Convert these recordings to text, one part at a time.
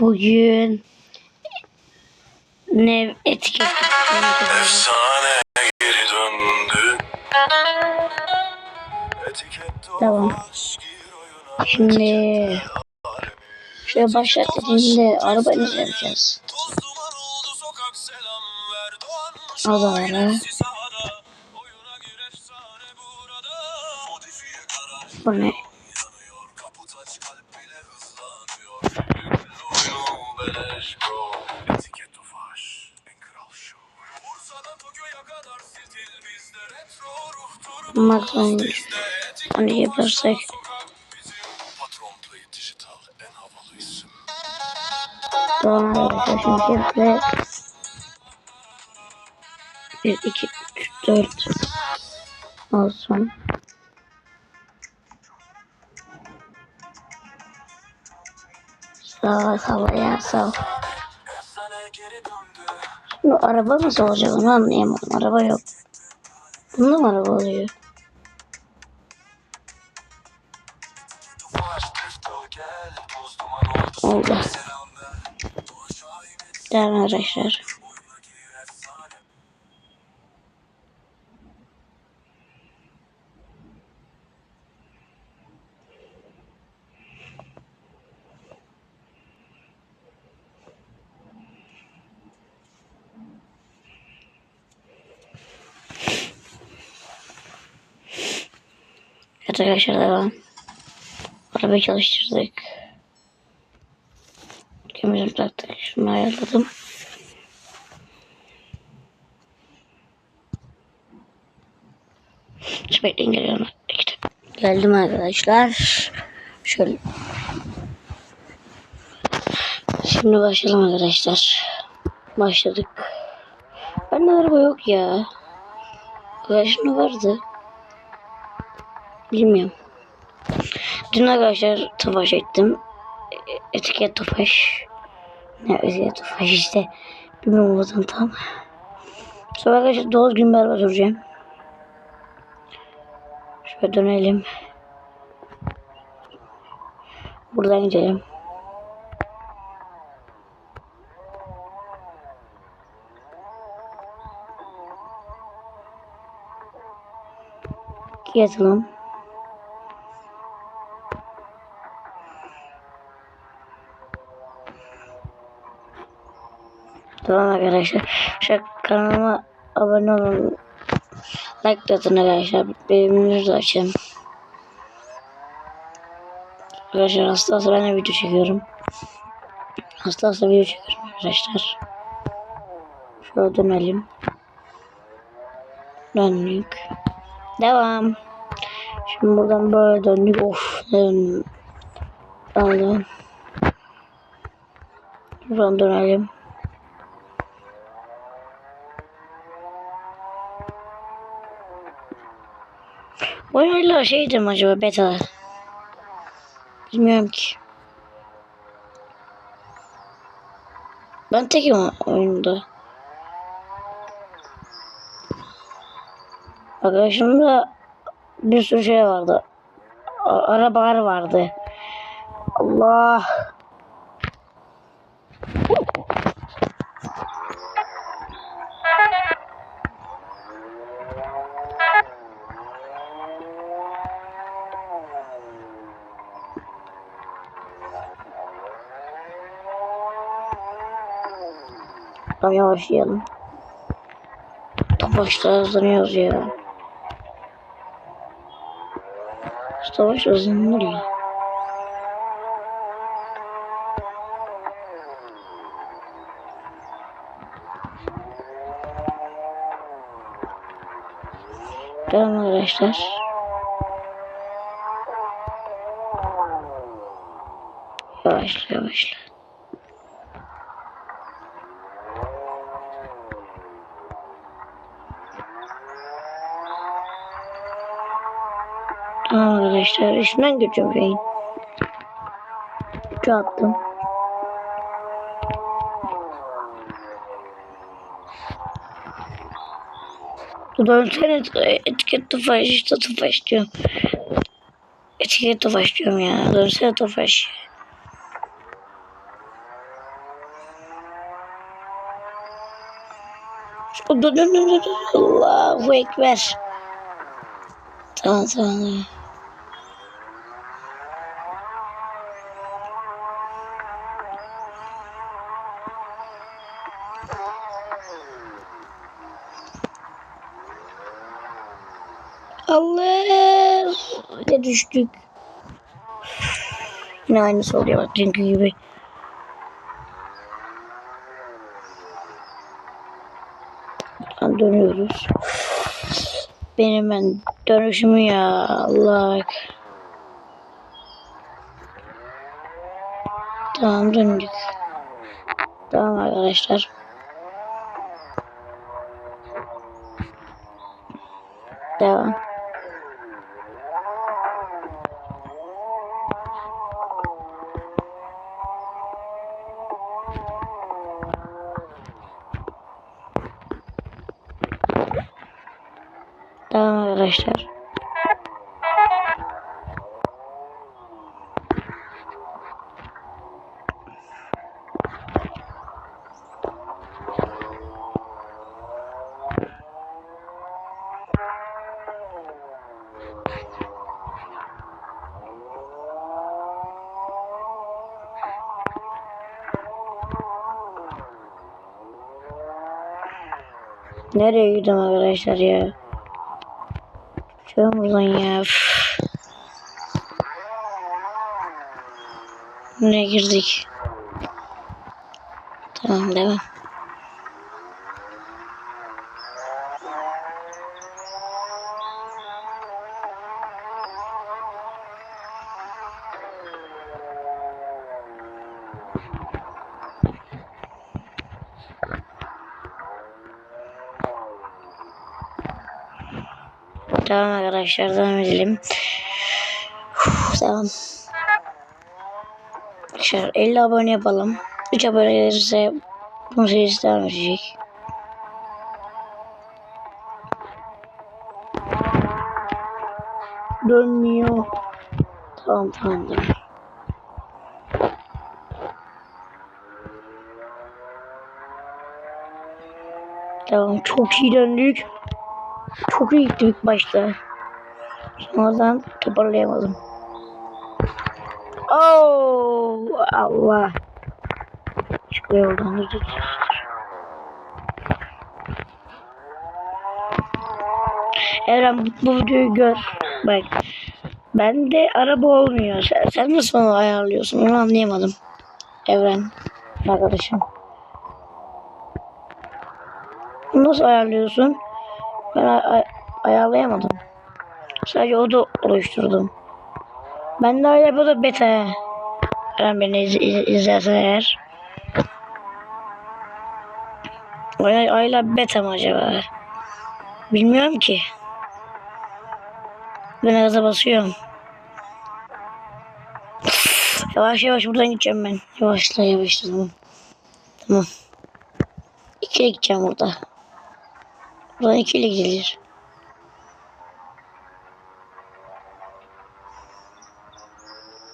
Bugün ne etiket Efsane geri döndü. Tamam. Şimdi şöyle başlat dediğinde araba ne yapacağız? Toz duman oldu en havalı isim. Tamam arkadaşlar şimdi şifre 1, 2, 3, 4 olsun. Sağ ol, havaya döndü. Şimdi araba nasıl olacak onu anlayamadım. Araba yok. Bunda mı araba oluyor? Oldu. Oldu. Selam ver. Doğan şahidesi Devam arkadaşlar. oyuna gir efsane. Evet arkadaşlar devam. Arabayı çalıştırdık. Taktık. Şunu ayarladım. Şu bekleyin geliyorum. Dakika. Geldim arkadaşlar. Şöyle. Şimdi başlayalım arkadaşlar. Başladık. Bende araba yok ya. Arkadaşımda vardı. Bilmiyorum. Dün arkadaşlar tofaş ettim. Etiket tofaş. Ne etiket tofaş işte. Bilmiyorum o zaman tam. Sonra arkadaşlar doğru gün berbat süreceğim. Şöyle dönelim. Buradan gidelim. Yatalım. Arkadaşlar. Şu kanalıma abone olun. Like de atın arkadaşlar. Beğeninizi açın. Arkadaşlar hasta hasta ben de video çekiyorum. Hasta hasta video çekiyorum arkadaşlar. Şöyle dönelim. Döndük. Devam. Şimdi buradan böyle döndük. Of ne döndüm. Aldım. Buradan dönelim. Oyun hala şeydi mi acaba beta? Bilmiyorum ki. Ben tekim oyunda. Arkadaşımda bir sürü şey vardı. Arabalar vardı. Allah. Tamam yavaşlayalım. Topaçta hızlanıyoruz ya. Savaş hızlanır ya. Tamam arkadaşlar. Yavaşla yavaşla. Arkadaşlar üstünden geçiyorum şeyin. Üçü attım. Dönsene etiket tofaş işte tofaş diyorum. Etiket tofaş diyorum ya. Dönsene tofaş. Allahu Ekber. Tamam tamam. Düştük. Yine aynısı oluyor bak dünkü gibi. Lan Dönüyoruz. Benim ben dönüşümü ya Allah. Tamam döndük. Tamam arkadaşlar. Devam. Tamam arkadaşlar. Nereye gidiyorum arkadaşlar ya? Şöyle buradan ya. üf. Ne girdik? Tamam devam. Tamam arkadaşlar devam edelim. Uf, Devam. Arkadaşlar 50 abone yapalım. 3 abone gelirse bu serisi devam edecek. Dönmüyor. Tamam tamam tamam. Tamam çok iyi döndük. Çok iyi gittik ilk başta. Sonradan toparlayamadım. Oh Allah. Çıkıyor oradan. Dur. Eren bu videoyu gör. Bak. Bende araba olmuyor. Sen, sen nasıl onu ayarlıyorsun? Onu anlayamadım. Evren. Arkadaşım. Nasıl ayarlıyorsun? Ben ay- ay- ayarlayamadım. Sadece o da oluşturdum. Ben de hala bu da beta. Ben beni iz, iz, izlersen eğer. Hala, hala beta mı acaba? Bilmiyorum ki. Ben gaza basıyorum. Yavaş yavaş buradan gideceğim ben. Yavaşla yavaşla tamam. Tamam. İkiye gideceğim burada. Buradan ikiyle gidilir.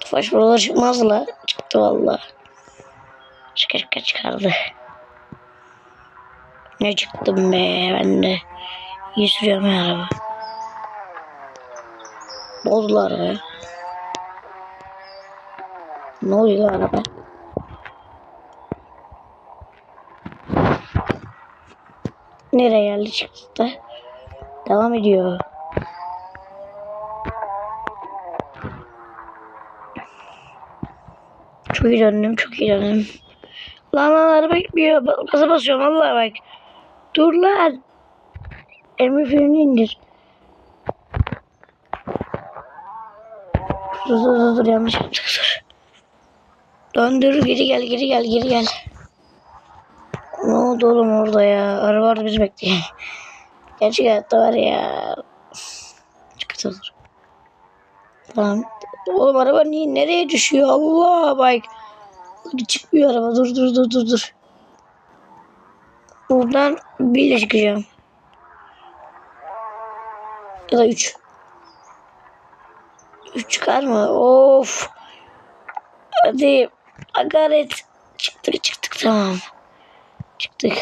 Tufaş buralar çıkmaz la. Çıktı valla. Çıkar çıkar çıkardı. Ne çıktım be ben de. İyi sürüyorum ya araba. La arabaya? Ne oluyor araba? Nereye geldi çıktı? Devam ediyor. Çok iyi döndüm, çok iyi döndüm. Lan lan araba gitmiyor. Gaza basıyorum vallahi bak. Dur lan. Emir freni indir. Dur dur dur, dur yanlış yaptık dur. Döndür geri gel geri gel geri gel. Ne oldu oğlum orada ya? Araba orada bizi bekliyor. Gerçek hayatta var ya. Çıkart olur. Tamam. Oğlum araba niye nereye düşüyor? Allah bak. Çıkmıyor araba. Dur dur dur dur dur. Buradan birle çıkacağım. Ya da üç. Üç çıkar mı? Of. Hadi. Agaret. Çıktık çıktık tamam çıktık.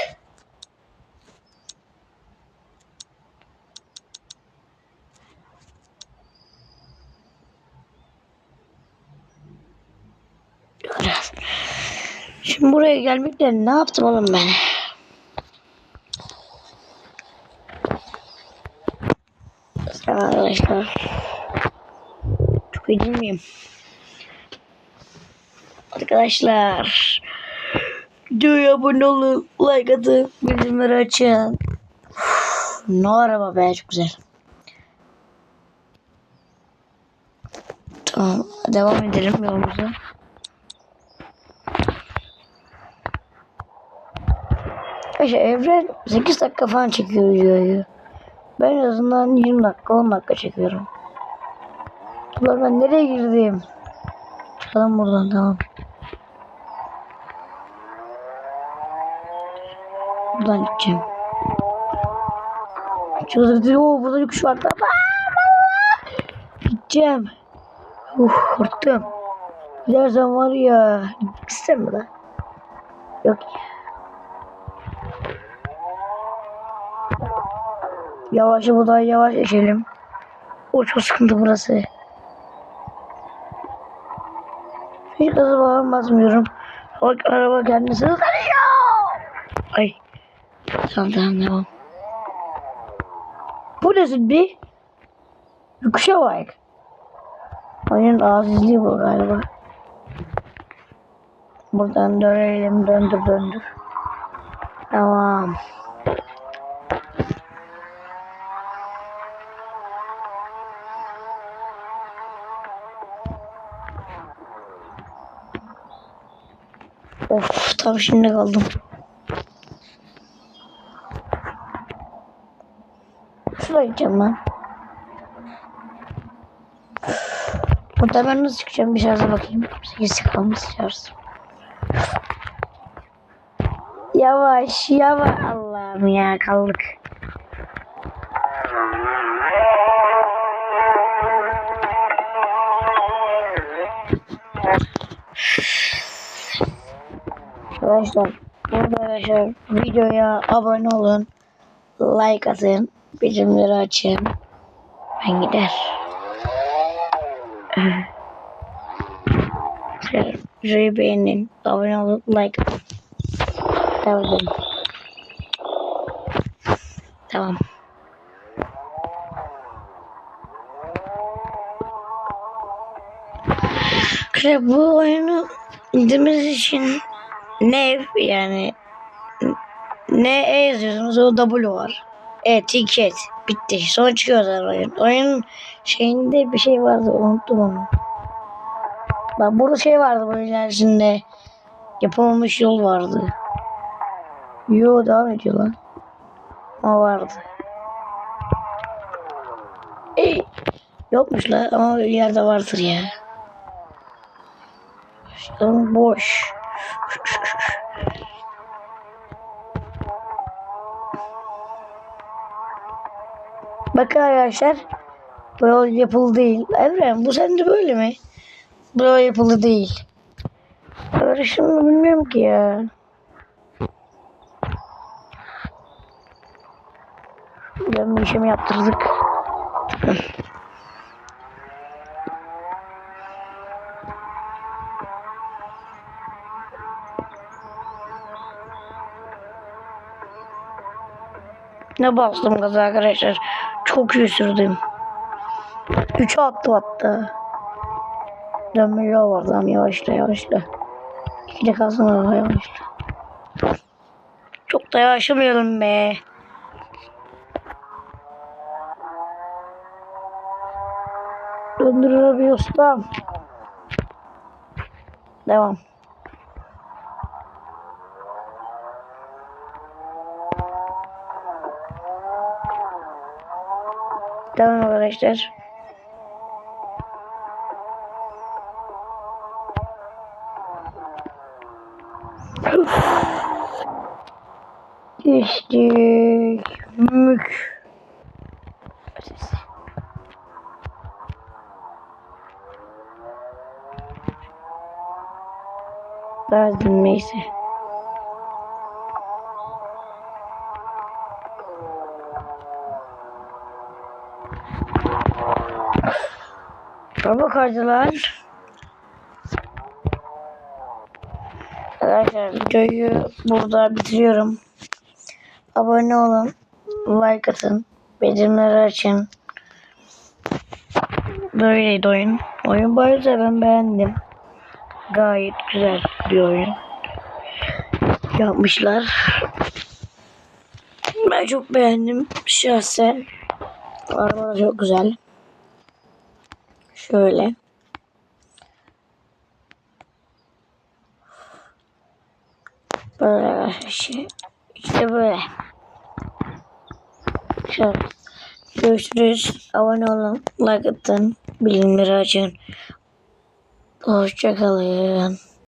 Şimdi buraya gelmekle ne yaptım oğlum ben? Arkadaşlar. Çok iyi değil miyim? Arkadaşlar. Videoya abone olun. Like atın. Bildirimleri açın. Ne araba be çok güzel. Tamam devam edelim yolumuza. Arkadaşlar Evren 8 dakika falan çekiyor videoyu. Ben en azından 20 dakika 10 dakika çekiyorum. Ulan ben nereye girdim? Çıkalım buradan tamam. Buradan gideceğim. Çıldırdı. Oo burada yokuş var. Gideceğim. Uf korktum. Gidersen var ya. Gitsem mi lan? Yok ya. Yavaş buradan yavaş geçelim. O çok sıkıntı burası. Hiç gazı falan basmıyorum. Bak araba kendisi hızlanıyor. Ay. Tamam devam. Bu nasıl bir? Yokuşa bak. Oyunun azizliği bu galiba. Buradan dönelim döndür döndür. Tamam. Of tam şimdi kaldım. Gideceğim ben. Burada ben nasıl çıkacağım bir şarja bakayım. 8 kalmış şarj. Yavaş yavaş Allah'ım ya kaldık. Arkadaşlar burada arkadaşlar videoya abone olun. Like atın. Bildirimleri açın. Ben gider. Videoyu beğenin. Abone olun. Like edelim. Tamam. Arkadaşlar bu oyunu indirmeniz için ne yani ne E yazıyorsunuz o W var. E ticket bitti. Sonra çıkıyor zaten oyun. Oyunun şeyinde bir şey vardı unuttum onu. Bak burada şey vardı bu ilerisinde. Yapılmamış yol vardı. Yo devam ediyor lan. O vardı. Ey, yokmuş la ama ileride vardır ya. Şuradan boş. Bakın arkadaşlar. Bu yol değil. Evren bu sende böyle mi? Bu yol yapıldı değil. Şimdi bilmiyorum ki ya. Ben bir işlemi yaptırdık. Ne bastım gaza arkadaşlar. Çok iyi sürdüm. 3'e attım hatta. Dönme yol var lan yavaşla yavaşla. İki de kalsın araba yavaşla. Çok da yavaşlamayalım be. Döndür arabayı ustam. Devam. Tamam arkadaşlar. Geçtik. Mük. Verdim neyse. Araba kaydılar. Arkadaşlar videoyu burada bitiriyorum. Abone olun. Like atın. Bildirimleri açın. Böyleydi oyun. Oyun bayağı ben beğendim. Gayet güzel bir oyun. Yapmışlar. Ben çok beğendim şahsen. Araba çok güzel. Şöyle. Böyle arkadaşlar. İşte böyle. Şöyle. Görüşürüz. Abone olun. Like atın. Bildirimleri açın. Hoşçakalın.